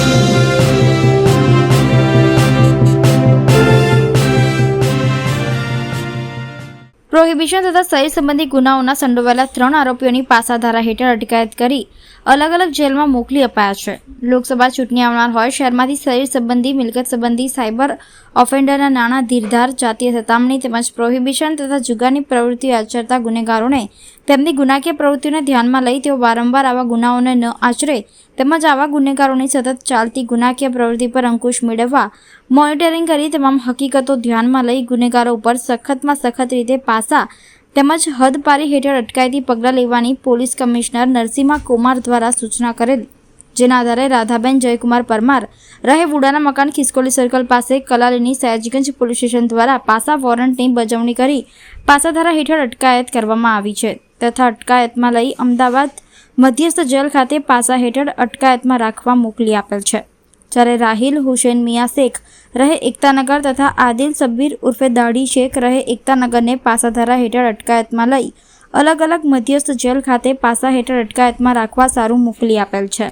Thank you. Prohibition તથા શરીર સંબંધી ગુનાઓના સંડોવાયેલા ત્રણ આરોપીઓની પાસાધારા હેઠળ અટકાયત કરી અલગ અલગ જેલમાં મોકલી અપાયા છે. લોકસભા ચૂંટણી આવનાર હોય શહેરમાંથી શરીર સંબંધી મિલકત સંબંધી સાયબર ઓફેન્ડરના નાણાં, ધીરધાર, જાતીય સતામણી તેમજ પ્રોહિબિશન તથા જુગારની પ્રવૃત્તિઓ આચરતા ગુનેગારોને તેમની ગુનાકીય પ્રવૃત્તિઓને ધ્યાનમાં લઈ તેઓ વારંવાર આવા ગુનાઓને ન આચરે તેમજ આવા ગુનેગારોની સતત ચાલતી ગુનાકીય પ્રવૃત્તિ પર અંકુશ મેળવવા મોનિટરિંગ કરી તમામ હકીકતો ધ્યાનમાં લઈ ગુનેગારો ઉપર સખતમાં સખત રીતે પાસા તેમજ હદપારી હેઠળ અટકાયતી પગલાં લેવાની પોલીસ કમિશનર નરસિંહા કુમાર દ્વારા સૂચના કરેલ. જેના આધારે રાધાબેન જયકુમાર પરમાર રહે વુડાના મકાન ખિસકોલી સર્કલ પાસે કલાલીની સયાજીગંજ પોલીસ સ્ટેશન દ્વારા પાસા વોરંટની બજવણી કરી પાસાધારા હેઠળ અટકાયત કરવામાં આવી છે. તથા અટકાયતમાં લઈ અમદાવાદ મધ્યસ્થ જેલ ખાતે પાસા હેઠળ અટકાયતમાં રાખવા મોકલી આપેલ છે. જ્યારે રાહિલ, હુસેન, મિયા શેખ રહે એકતાનગર તથા આદિલ, સબ્બીર ઉર્ફે દાઢી શેખ રહે એકતાનગરને પાસાધારા હેઠળ અટકાયતમાં લઈ. અલગ અલગ મધ્યસ્થ જેલ ખાતે પાસા હેઠળ અટકાયતમાં રાખવા સારું મોકલી આપેલ છે.